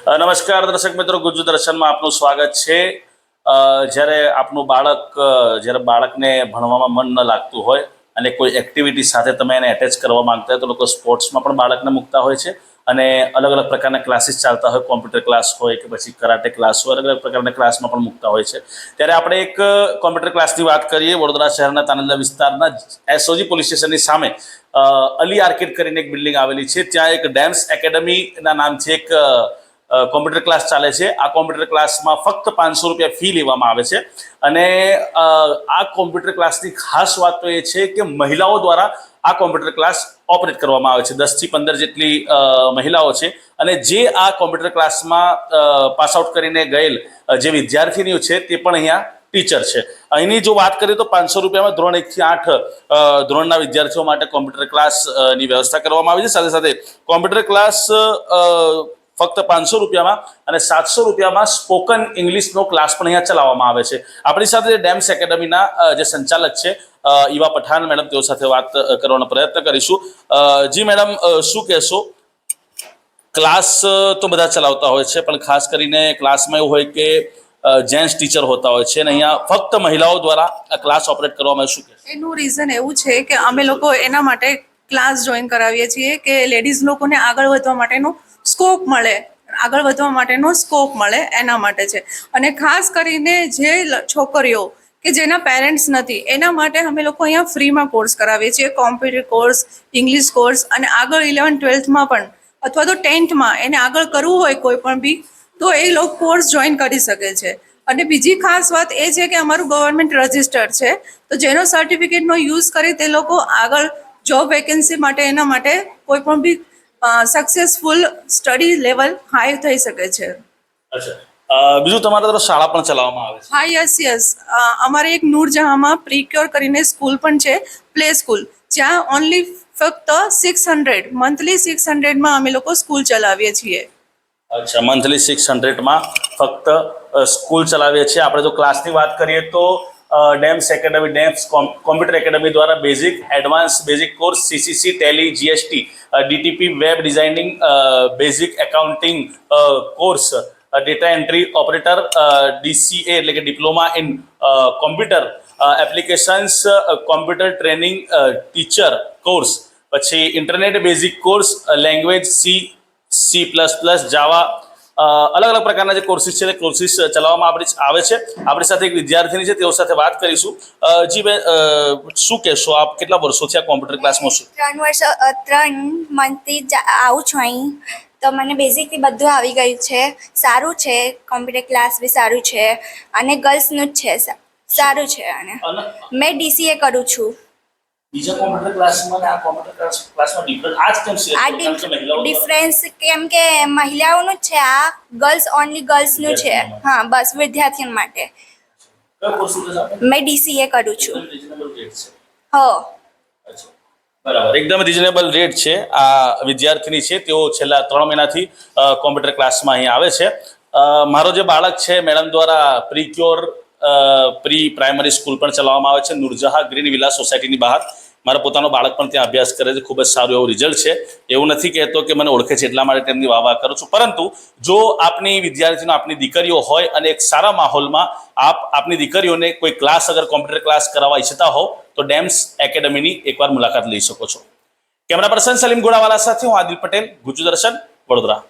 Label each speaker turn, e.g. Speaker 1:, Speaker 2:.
Speaker 1: નમસ્કાર દર્શક મિત્રો ગુજુ દર્શનમાં આપનું સ્વાગત છે. જ્યારે આપનું બાળક જ્યારે બાળકને ભણવામાં મન ન લાગતું હોય અને કોઈ એક્ટિવિટી સાથે તમે એને એટેચ કરવા માંગતા હોય તો લોકો સ્પોર્ટ્સમાં પણ બાળકને મૂકતા હોય છે અને અલગ અલગ પ્રકારના ક્લાસીસ ચાલતા હોય, કોમ્પ્યુટર ક્લાસ હોય કે પછી કરાટે ક્લાસ હોય, અલગ અલગ પ્રકારના ક્લાસમાં પણ મૂકતા હોય છે. ત્યારે આપણે એક કોમ્પ્યુટર ક્લાસની વાત કરીએ, વડોદરા શહેરના તાનંદા વિસ્તારના એસઓજી પોલીસ સ્ટેશનની સામે. અલી આર્કેડ કરીને એક બિલ્ડિંગ આવેલી છે. ત્યાં એક ડેન્સ એકેડમીના નામથી એક કોમ્પ્યુટર ક્લાસ ચાલે છે. આ કોમ્પ્યુટર ક્લાસમાં ફક્ત પાંચસો રૂપિયા ફી લેવામાં આવે છે. અને આ કોમ્પ્યુટર ક્લાસની ખાસ વાત તો એ છે કે મહિલાઓ દ્વારા આ કોમ્પ્યુટર ક્લાસ ઓપરેટ કરવામાં આવે છે. દસથી પંદર જેટલી મહિલાઓ છે. અને જે આ કોમ્પ્યુટર ક્લાસમાં પાસ આઉટ કરીને ગયેલ જે વિદ્યાર્થીનીઓ છે તે પણ અહીંયા ટીચર છે. અહીંની જો વાત કરીએ તો પાંચસો રૂપિયામાં ધોરણ એકથી આઠ ધોરણના વિદ્યાર્થીઓ માટે કોમ્પ્યુટર ક્લાસની વ્યવસ્થા કરવામાં આવી છે. સાથે સાથે કોમ્પ્યુટર ક્લાસ ફક્ત પાંચસો રૂપિયામાં અને સાતસો રૂપિયામાં સ્પોકન ઇંગ્લિશનો ક્લાસ પણ અહીંયા ચલાવવામાં આવે છે. આપણી સાથે ડેમ્સ એકેડમીના જે સંચાલક છે ઈવા પઠાણ મેડમ, તેઓ સાથે વાત કરવાનો પ્રયત્ન કરીશું. જી મેડમ શું કહેશો? ક્લાસ તો બધા ચલાવતા હોય છે, પણ ખાસ કરીને ક્લાસમાં એવું હોય કે જેન્ટ્સ ટીચર હોતા હોય છે અને અહીંયા ફક્ત મહિલાઓ દ્વારા ક્લાસ ઓપરેટ કરવામાં શું કહેશો?
Speaker 2: એનું રીઝન એવું છે કે અમે લોકો એના માટે ક્લાસ જોઈન કરાવીએ છીએ કે લેડીઝ લોકોને આગળ વધવા માટેનો સ્કોપ મળે. આગળ વધવા માટેનો સ્કોપ મળે એના માટે છે. અને ખાસ કરીને જે છોકરીઓ કે જેના પેરેન્ટ્સ નથી, એના માટે અમે લોકો અહીંયા ફ્રીમાં કોર્સ કરાવીએ છીએ. કોમ્પ્યુટર કોર્સ, ઇંગ્લિશ કોર્સ અને આગળ ઇલેવન ટ્વેલ્થમાં પણ, અથવા તો ટેન્થમાં એને આગળ કરવું હોય કોઈ પણ બી, તો એ લોકો કોર્સ જોઈન કરી શકે છે. અને બીજી ખાસ વાત એ છે કે અમારું ગવર્મેન્ટ રજિસ્ટર છે, તો જેનો સર્ટિફિકેટનો યુઝ કરી તે લોકો આગળ જોબ વેકેન્સી માટે એના માટે કોઈ પણ બી સક્સેસફુલ સ્ટડી લેવલ હાઈ થઈ શકે છે.
Speaker 1: બીજું તમારા તરફ શાળા પણ ચલાવવામાં આવે છે.
Speaker 2: હા યસ યસ અમારે એક નૂરજહાંમાં પ્રિક્યોર કરીને સ્કૂલ પણ છે પ્લે સ્કૂલ જ્યાં ઓનલી ફક્ત સિક્સ હંડ્રેડ મંથલી સિક્સ હંડ્રેડમાં અમે લોકો સ્કૂલ ચલાવીએ છીએ.
Speaker 1: અચ્છા મંથલી સિક્સ હંડ્રેડમાં ફક્ત સ્કૂલ ચલાવીએ છીએ. આપણે જો ક્લાસની વાત કરીએ તો ડેમ્સ એકેડમી, ડેમ્સ કોમ- કોમ્પ્યુટર એકેડમી દ્વારા basic, advance, basic course CCC Tally GST DTP web designing basic accounting course data entry operator DCA એટલે કે diploma in computer applications computer training teacher course, પછી internet basic course language C C plus plus Java અલગ અલગ પ્રકારના જે courses છે તે courses ચલાવવામાં આપણી આવે છે. આપણી સાથે એક વિદ્યાર્થીની છે તેઓ સાથે વાત કરીશું. જી બેન શું કહેશો આપ? કેટલા વર્ષોથી આ કોમ્પ્યુટર ક્લાસમાં છો?
Speaker 3: ત્રણ વર્ષ ત્રણ મંથથી આવું છું અહીં. તો મને બેઝિકલી બધું આવી ગયું છે. સારું છે કોમ્પ્યુટર ક્લાસ બી સારું છે. અને ગર્લ્સનું જ છે સારું છે અને મેં ડીસીએ કરું છું.
Speaker 1: બીજા કોમ્પ્યુટર ક્લાસમાં આ કોમ્પ્યુટર ક્લાસમાં ડિફરન્સ આ જ કેમ છે?
Speaker 3: આ ડિફરન્સ કેમ કે મહિલાઓનું છે આ ગર્લ્સ ઓનલી ગર્લ્સનું છે. હા બસ વિદ્યાર્થીઓ માટે? મેં ડીસીએ કરું છું. હો.
Speaker 1: બરાબર. એકદમ રિઝનેબલ રેટ છે. આ વિદ્યાર્થીની છે તેઓ છેલ્લા ત્રણ મહિનાથી કોમ્પ્યુટર ક્લાસમાં અહીં આવે છે. મારો જે બાળક છે મેડમ દ્વારા પ્રીક્યોર પ્રી પ્રાઇમરી સ્કૂલ પણ ચલાવવામાં આવે છે. નૂરજહા ગ્રીન વિલા સોસાયટીની બહાર. મારા પોતાનો બાળક પણ ત્યાં અભ્યાસ કરે છે. ખૂબ જ સારું એવું રિઝલ્ટ છે. એવું નથી કહેતો કે મને ઓળખે છે એટલા માટે તેમની વાહ કરું છું. પરંતુ જો આપની વિદ્યાર્થીનો, આપની દીકરીઓ હોય અને એક સારા માહોલમાં આપ, આપની દીકરીઓને કોઈ ક્લાસ અગર કોમ્પ્યુટર ક્લાસ કરાવવા ઈચ્છતા હો તો ડેમ્સ એકેડમીની એકવાર મુલાકાત લઈ શકો છો. કેમેરા પર્સન સલીમ ગોડાવાલા સાથે હું આદિલ પટેલ. ગુજુ દર્શન, વડોદરા.